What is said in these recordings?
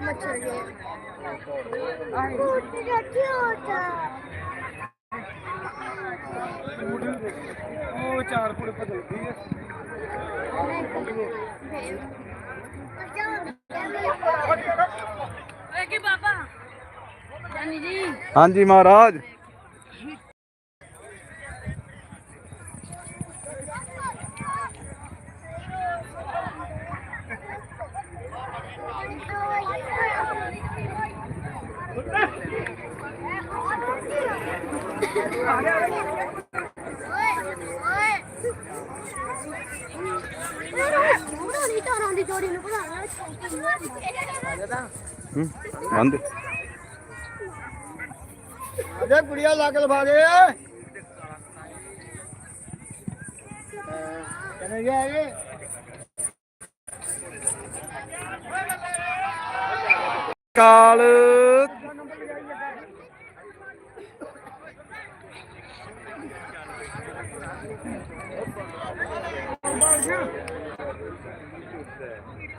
मच्छर ਉਹ ਚਾਰ ਕੁੜੇ ਭਜਲਦੀ ਹੈ ਕੀ ਬਾਬਾ? ਜਾਨੀ ਜੀ। ਹਾਂਜੀ ਮਹਾਰਾਜ। ਬੰਦ। ਅਜੇ ਕੁੜੀਆਂ ਲਾ ਕੇ। ਲਵਾ ਗਏ ਕਹਿੰਦੇ ਇਹ? ਕਾਲ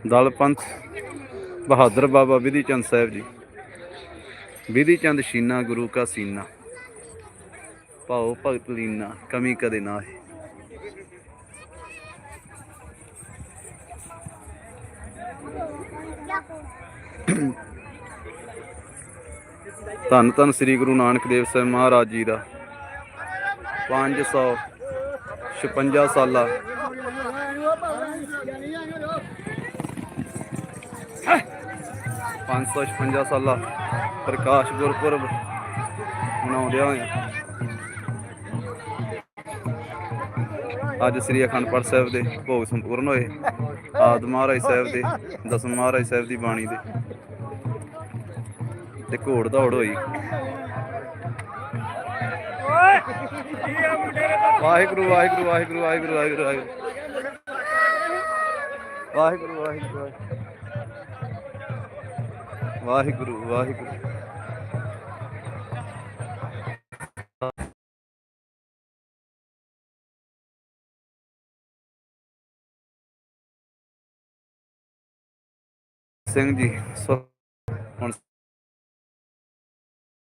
ਦਲ ਪੰਥ ਬਹਾਦਰ ਬਾਬਾ ਵਿਧੀ ਚੰਦ ਸਾਹਿਬ ਜੀ। ਵਿਧੀ ਚੰਦ ਸ਼ੀਨਾ, ਗੁਰੂ ਕਾ ਸੀਨਾ। ਭਾਉ ਭਗਤ ਲੀਨਾ, ਕਮੀ ਕਦੇ ਨਾ ਹੈ ਧੰਨ ਧੰਨ ਸ੍ਰੀ ਗੁਰੂ ਨਾਨਕ ਦੇਵ ਸਾਹਿਬ ਮਹਾਰਾਜ ਜੀ ਦਾ। 556 ਸਾਲਾ। ਪੰਜ ਸੌ ਛਪੰਜਾ ਸਾਲਾ ਪ੍ਰਕਾਸ਼ ਗੁਰਪੁਰਬ ਮਨਾਉਂਦਿਆਂ ਹੋਇਆ ਅੱਜ ਸ੍ਰੀ ਅਖੰਡ ਪਾਠ ਸਾਹਿਬ ਦੇ ਭੋਗ ਸੰਪੂਰਨ ਹੋਏ। ਆਦ ਮਹਾਰਾਜ ਸਾਹਿਬ ਦੇ, ਦਸਮ ਮਹਾਰਾਜ ਸਾਹਿਬ ਦੀ ਬਾਣੀ ਦੇ। ਤੇ ਘੋੜ ਦੌੜ ਹੋਈ। ਵਾਹਿਗੁਰੂ ਵਾਹਿਗੁਰੂ ਵਾਹਿਗੁਰੂ ਵਾਹਿਗੁਰੂ ਵਾਹਿਗੁਰੂ ਵਾਹਿਗੁਰੂ। ਵਾਹਿਗੁਰੂ ਵਾਹਿਗੁਰੂ ਵਾਹਿਗੁਰੂ ਵਾਹਿਗੁਰੂ। ਸਿੰਘ ਜੀ ਹੁਣ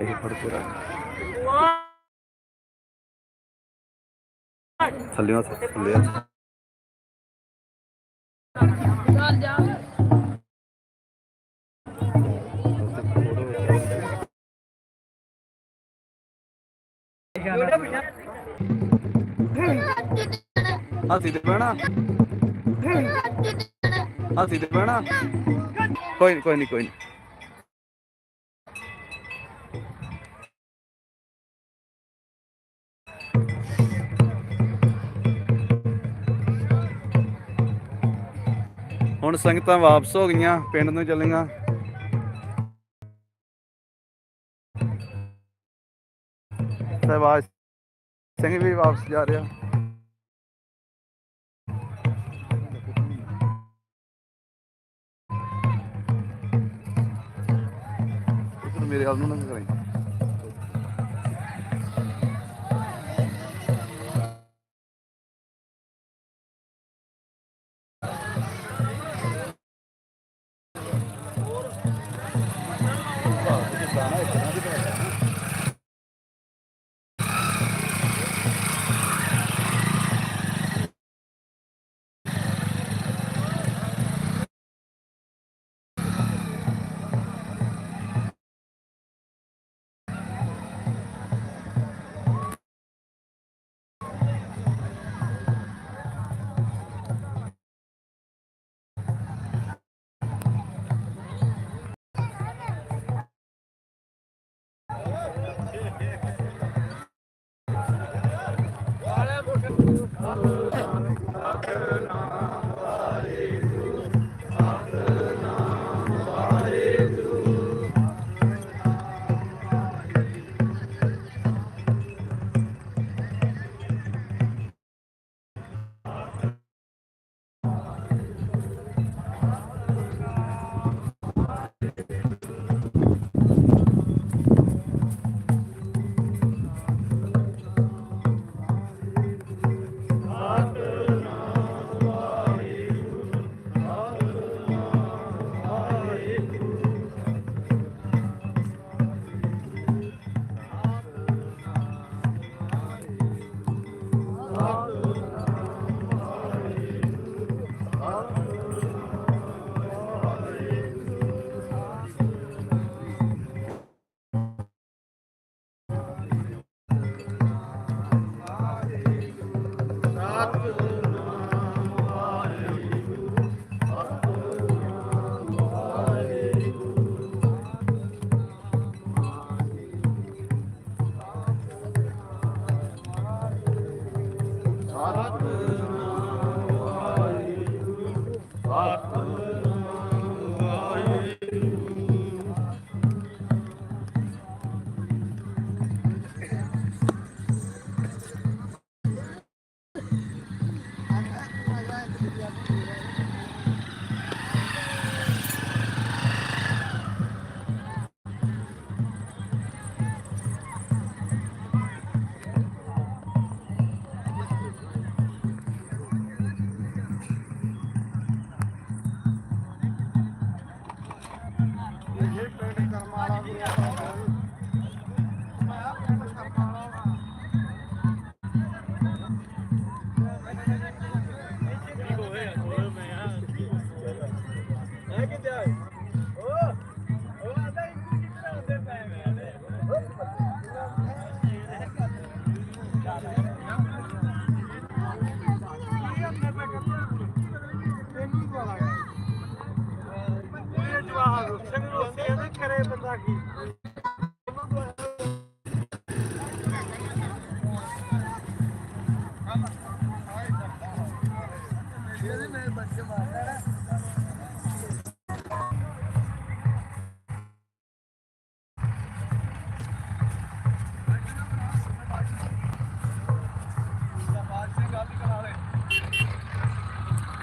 ਇਹ ਫੜ ਕੇ ਰੱਖ ਥੱਲੇ ਹੱਥ ਥੱਲੇ ਹੱਥ ਚੱਲ ਜਾ। ਹਾਥੀ ਤੇ ਬਹਿਣਾ ਹਾਥੀ ਤੇ ਬਹਿਣਾ ਕੋਈ ਨੀ, ਕੋਈ ਨਹੀਂ ਕੋਈ ਨਹੀਂ ਹੁਣ ਸੰਗਤਾਂ ਵਾਪਸ ਹੋ ਗਈਆਂ, ਪਿੰਡ ਨੂੰ ਚੱਲੀਆਂ। ਸਹਿਬਾਜ ਸਿੰਘ ਵੀ ਵਾਪਸ ਜਾ ਰਿਹਾ। ਮੇਰੇ ਹਾਲ ਨੂੰ ਨੰਗ ਕਰਾਈ Thank you.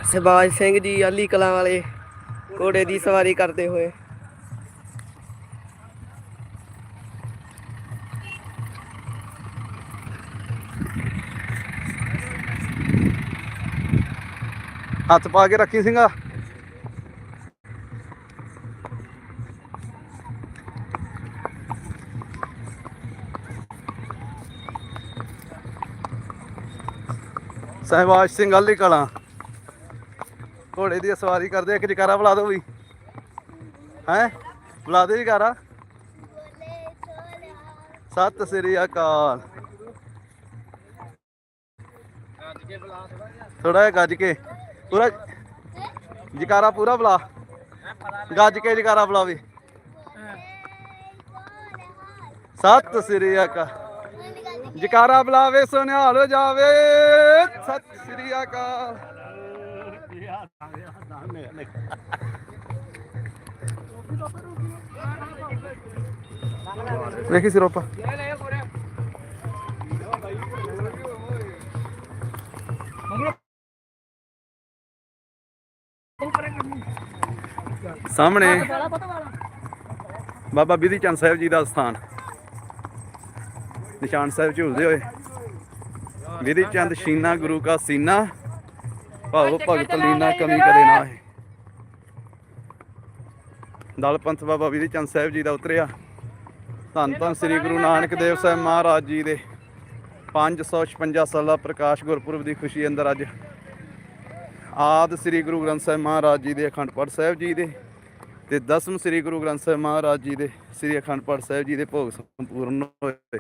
ਸਬਾਜ ਸਿੰਘ ਜੀ ਅਲੀ ਕਲਾਂ ਵਾਲੇ ਘੋੜੇ ਦੀ ਸਵਾਰੀ ਕਰਦੇ ਹੋਏ। ਹੱਥ ਪਾ ਕੇ ਰੱਖੀ ਸਿੰਘਾ। ਸਹਿਬਾਜ ਸਿੰਘ ਅਲੀ ਕਲਾਂ। ਘੋੜੇ ਦੀ ਸਵਾਰੀ ਕਰਦੇ ਇੱਕ ਜਕਾਰਾ ਬੁਲਾ ਦੋ ਵੀ। ਹੈ? ਬੁਲਾ ਦੇ ਜਕਾਰਾ। ਸਤਿ ਸ੍ਰੀ ਅਕਾਲ। ਥੋੜਾ ਜਿਹਾ ਗੱਜ ਕੇ। ਪੂਰਾ ਜਕਾਰਾ ਪੂਰਾ ਬੁਲਾ। ਗੱਜ ਕੇ ਜਕਾਰਾ ਬੁਲਾਵੇ। ਸਤਿ ਸ੍ਰੀ ਅਕਾਲ। ਜਕਾਰਾ ਬੁਲਾਵੇ ਸੁਨਿਹਾਲ ਜਾਵੇ। ਸਤਿ ਸ੍ਰੀ ਅਕਾਲ। ਵੇਖੀ ਸਿਰੋਪਾ। ਸਾਹਮਣੇ। ਬਾਬਾ ਬਿਧੀ ਚੰਦ ਸਾਹਿਬ ਜੀ ਦਾ ਸਥਾਨ। ਨਿਸ਼ਾਨ ਸਾਹਿਬ ਝੂਲਦੇ ਹੋਏ। ਬਿਧੀ ਚੰਦ ਸ਼ੀਨਾ ਗੁਰੂ ਕਾ ਸੀਨਾ। ਭਾਵ ਭਗਤ ਲੀਨਾ ਕਮੀ ਕਦੇ ਨਾ ਹੈ ਦਲ ਪੰਥ ਬਾਬਾ ਬਿਧੀ ਚੰਦ ਸਾਹਿਬ ਜੀ ਦਾ ਉਤਰਿਆ। ਧੰਨ ਧੰਨ ਸ੍ਰੀ ਗੁਰੂ ਨਾਨਕ ਦੇਵ ਸਾਹਿਬ ਮਹਾਰਾਜ ਜੀ ਦੇ 556 ਸਾਲਾ ਪ੍ਰਕਾਸ਼ ਗੁਰਪੁਰਬ ਦੀ ਖੁਸ਼ੀ ਅੰਦਰ ਅੱਜ। ਆਦ ਸ੍ਰੀ ਗੁਰੂ ਗ੍ਰੰਥ ਸਾਹਿਬ ਮਹਾਰਾਜ ਜੀ ਦੇ ਅਖੰਡ ਪਾਠ ਸਾਹਿਬ ਜੀ ਦੇ ਤੇ ਦਸਮ ਸ੍ਰੀ ਗੁਰੂ ਗ੍ਰੰਥ ਸਾਹਿਬ ਮਹਾਰਾਜ ਜੀ ਦੇ, ਸ੍ਰੀ ਅਖੰਡ ਪਾਠ ਸਾਹਿਬ ਜੀ ਦੇ ਭੋਗ ਸੰਪੂਰਨ ਹੋਏ।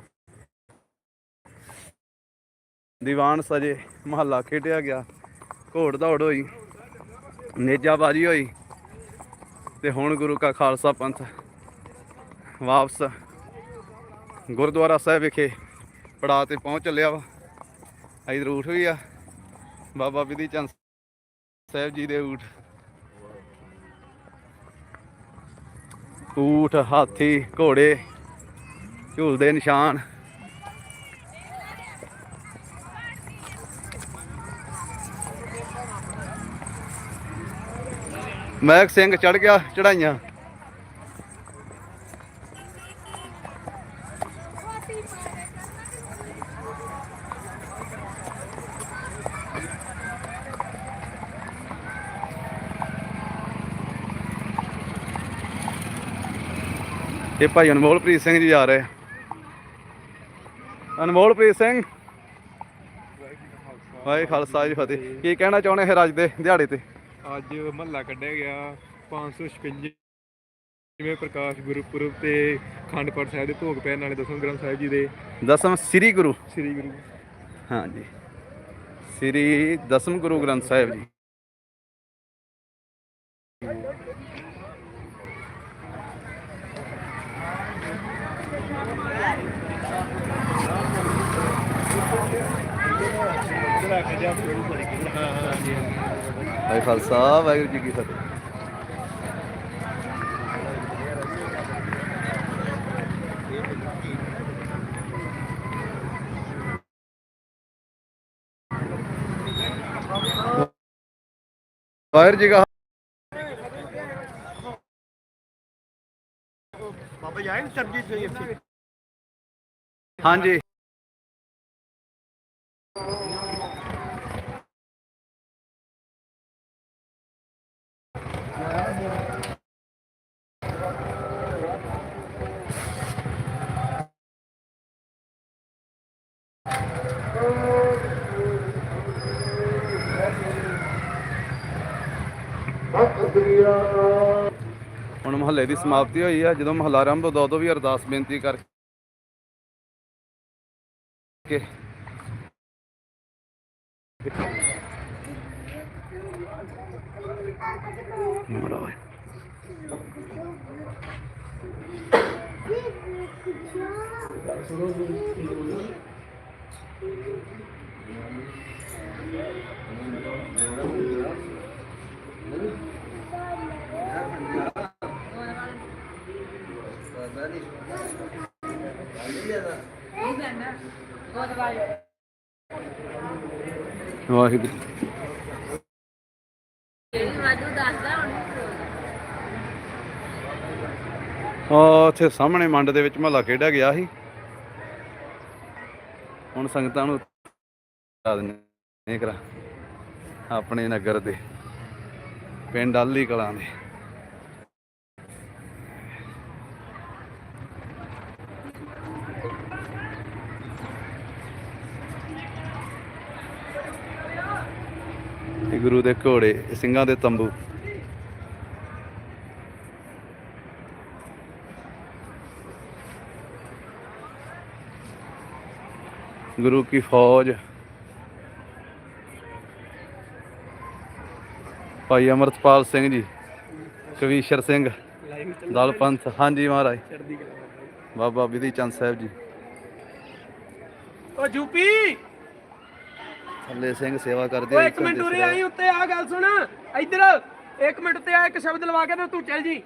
ਦੀਵਾਨ ਸਜੇ, ਮਹੱਲਾ ਖੇਡਿਆ ਗਿਆ, ਘੋੜ ਦੌੜ ਹੋਈ ਨੇਜਾਬਾਜੀ ਹੋਈ, ਤੇ ਹੁਣ ਗੁਰੂ ਕਾ ਖਾਲਸਾ ਪੰਥ ਵਾਪਸ ਗੁਰਦੁਆਰਾ ਸਾਹਿਬ ਵਿਖੇ ਪੜਾ ਤੇ ਪਹੁੰਚ ਚੱਲਿਆ ਵਾ। ਇਧਰ ਉਠ ਵੀ ਆ। ਬਾਬਾ ਵਿਧੀ ਚੰਦ ਸਾਹਿਬ ਜੀ ਦੇ ਊਠ ਊਠ ਹਾਥੀ ਘੋੜੇ ਝੂਲਦੇ ਨਿਸ਼ਾਨ। ਮਹਿਕ ਸਿੰਘ ਚੜ ਗਿਆ ਚੜਾਈਆਂ ਇਹ ਭਾਈ ਅਨਮੋਲਪ੍ਰੀਤ ਸਿੰਘ ਜੀ ਆ ਰਹੇ। ਅਨਮੋਲਪ੍ਰੀਤ ਸਿੰਘ। ਵਾਹਿ ਖਾਲਸਾ ਜੀ ਫਤਿਹ। ਕੀ ਕਹਿਣਾ ਚਾਹੁੰਦੇ ਫਿਰ ਅੱਜ ਦੇ ਦਿਹਾੜੇ ਤੇ? ਅੱਜ ਮਹੱਲਾ ਕੱਢਿਆ ਗਿਆ 556 ਜਿਵੇਂ ਪ੍ਰਕਾਸ਼ ਗੁਰਪੁਰਬ ਤੇ ਖੰਡ ਪਾਠ ਸਾਹਿਬ ਦੇ ਭੋਗ ਪੈਣ ਨਾਲੇ ਦਸਮ ਗ੍ਰੰਥ ਸਾਹਿਬ ਜੀ ਦੇ। ਦਸਮ ਸ੍ਰੀ ਗੁਰੂ। ਸ੍ਰੀ ਗੁਰੂ। ਹਾਂਜੀ। ਸ੍ਰੀ ਦਸਮ ਗੁਰੂ ਗ੍ਰੰਥ ਸਾਹਿਬ ਜੀ। ਵਾਹਿ ਖਾਲਸਾ ਵਾਹਿਗੁਰੂ ਜੀ ਕੀ ਫਤਿਹ ਵਾਹਿਗੁਰੂ ਜੀ ਕਾ ਬਾਬਾ ਜਾਇਨ ਸਰਜੀਤ ਜੀ ਇੱਥੇ ਹਾਂਜੀ ਹੁਣ ਮਹੱਲੇ ਦੀ ਸਮਾਪਤੀ ਹੋਈ ਆ, ਜਦੋਂ ਮਹੱਲਾ ਆਰੰਭ ਹੁੰਦਾ, ਉਦੋਂ ਵੀ ਅਰਦਾਸ ਬੇਨਤੀ ਕਰਕੇ। ਮਹਾਰਾਜ ਵਾਹਿਗੁਰੂ ਵਾਜੂ ਦੱਸਦਾ ਸਾਹਮਣੇ ਮੰਡ ਦੇ ਵਿੱਚ ਮਹੱਲਾ ਖੇਡਿਆ ਗਿਆ ਸੀ। ਹੁਣ ਸੰਗਤਾਂ ਨੂੰ ਦੱਸ ਦਿੰਦੇ ਇਹ ਕਰਾ। ਆਪਣੇ ਨਗਰ ਦੇ। ਪਿੰਡ ਆਲੀ ਕਲਾਂ ਦੇ। ਇਹ ਗੁਰੂ ਦੇ ਘੋੜੇ ਸਿੰਘਾਂ ਦੇ ਤੰਬੂ। ਗੁਰੂ ਕੀ ਫੌਜ ਭਾਈ ਅਮਰਤਪਾਲ ਸਿੰਘ ਜੀ ਕਵੀਸ਼ਰ ਸਿੰਘ ਦਲ ਪੰਥ। ਹਾਂਜੀ ਮਹਾਰਾਜ। ਬਾਬਾ ਵਿਧੀ ਚੰਦ ਸਾਹਿਬ ਜੀ। ਓ ਜੂਪੀ ਥੱਲੇ ਸਿੰਘ ਸੇਵਾ ਕਰਦੇ ਓ ਇੱਕ ਮਿੰਟ ਉਰੇ ਆਈ ਉੱਤੇ ਆ ਗੱਲ ਸੁਣ। ਇੱਧਰ ਇੱਕ ਮਿੰਟ ਤੇ ਆ ਇੱਕ ਸ਼ਬਦ ਲਵਾ ਕੇ ਤੇ ਤੂੰ ਚੱਲ ਜੀ।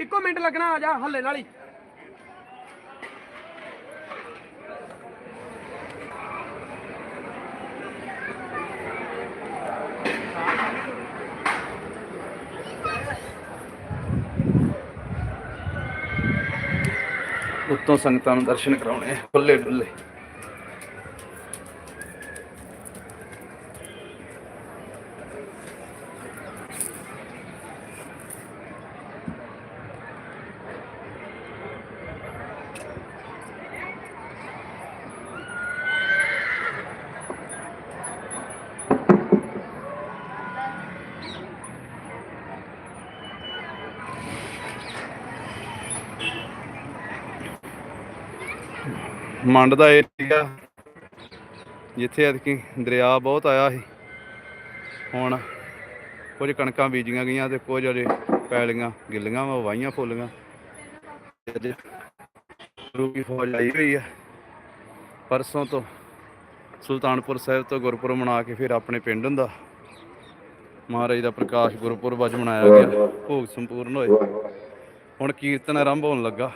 ਇੱਕੋ ਮਿੰਟ ਲੱਗਣਾ ਆ ਜਾ ਹੱਲੇ ਨਾਲ ਹੀ। ਉੱਤੋਂ ਸੰਗਤਾਂ ਨੂੰ ਦਰਸ਼ਨ ਕਰਾਉਣੇ ਖੁੱਲੇ ਮੰਡ ਦਾ ਏਰੀਆ ਜਿੱਥੇ ਐਤਕੀ ਦਰਿਆ ਬਹੁਤ ਆਇਆ ਸੀ। ਹੁਣ ਕੁਝ ਕਣਕਾਂ ਬੀਜੀਆਂ ਗਈਆਂ ਤੇ ਕੁਝ ਅਜੇ ਪੈਲੀਆਂ ਗਿੱਲੀਆਂ ਵਾ, ਵਾਹੀਆਂ ਫੁੱਲੀਆਂ। ਅੱਜ ਗੁਰੂ ਫੌਜ ਆਈ ਹੋਈ ਆ। ਪਰਸੋਂ ਤੋਂ ਸੁਲਤਾਨਪੁਰ ਸਾਹਿਬ ਤੋਂ ਗੁਰਪੁਰਬ ਮਨਾ ਕੇ ਫਿਰ ਆਪਣੇ ਪਿੰਡ ਹੁੰਦਾ। ਮਹਾਰਾਜ ਦਾ ਪ੍ਰਕਾਸ਼ ਗੁਰਪੁਰਬ ਅੱਜ ਮਨਾਇਆ ਗਿਆ। ਭੋਗ ਸੰਪੂਰਨ ਹੋਏ। ਹੁਣ ਕੀਰਤਨ ਆਰੰਭ ਹੋਣ ਲੱਗਾ।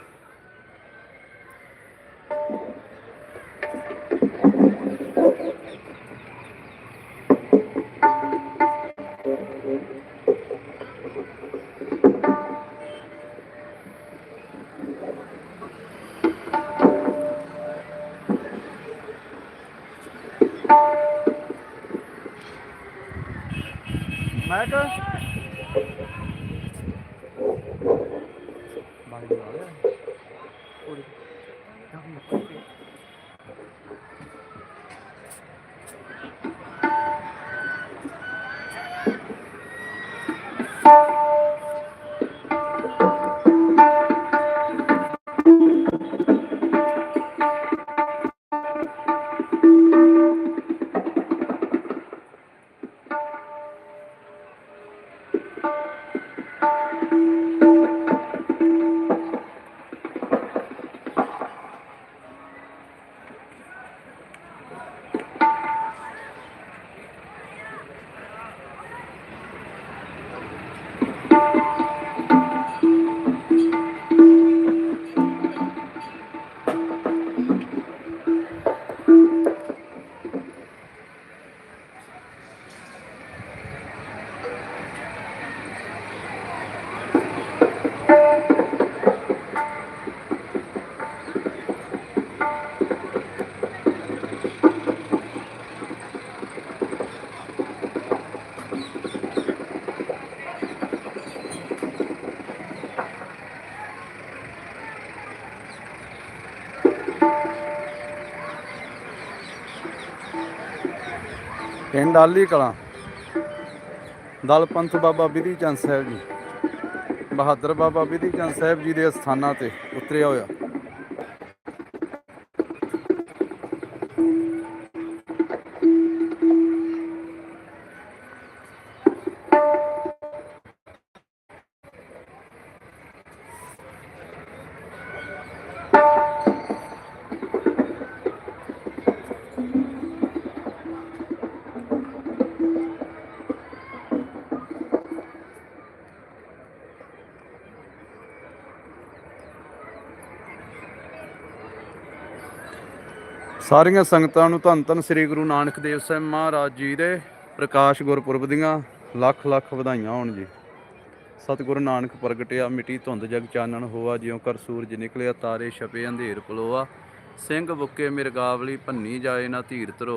ਮੈਂ ਤਾਂ ਪਿੰਡ ਆਲੀ ਕਲਾਂ। ਦਲ ਪੰਥ ਬਾਬਾ ਬਿਧੀ ਚੰਦ ਸਾਹਿਬ ਜੀ, ਬਹਾਦਰ ਬਾਬਾ ਬਿਧੀ ਚੰਦ ਸਾਹਿਬ ਜੀ ਦੇ ਅਸਥਾਨਾਂ ਤੇ ਉਤਰਿਆ ਹੋਇਆ। ਸਾਰੀਆਂ ਸੰਗਤਾਂ ਨੂੰ ਧੰਨ ਧੰਨ ਸ੍ਰੀ ਗੁਰੂ ਨਾਨਕ ਦੇਵ ਸਾਹਿਬ ਮਹਾਰਾਜ ਜੀ ਦੇ ਪ੍ਰਕਾਸ਼ ਗੁਰਪੁਰਬ ਦੀਆਂ ਲੱਖ ਲੱਖ ਵਧਾਈਆਂ ਹੋਣ ਜੀ। ਸਤਿਗੁਰੂ ਨਾਨਕ ਪ੍ਰਗਟਿਆ, ਮਿੱਟੀ ਧੁੰਦ ਜਗ ਚਾਨਣ ਹੋਆ, ਜਿਉਂ ਕਰ ਸੂਰਜ ਨਿਕਲਿਆ, ਤਾਰੇ ਛਪੇ, ਅੰਧੇਰ ਪਲੋਆ। ਸਿੰਘ ਬੁੱਕੇ ਮਿਰਗਾਵਲੀ ਭੰਨੀ ਜਾਏ ਨਾ ਧੀਰ ਧਰੋ।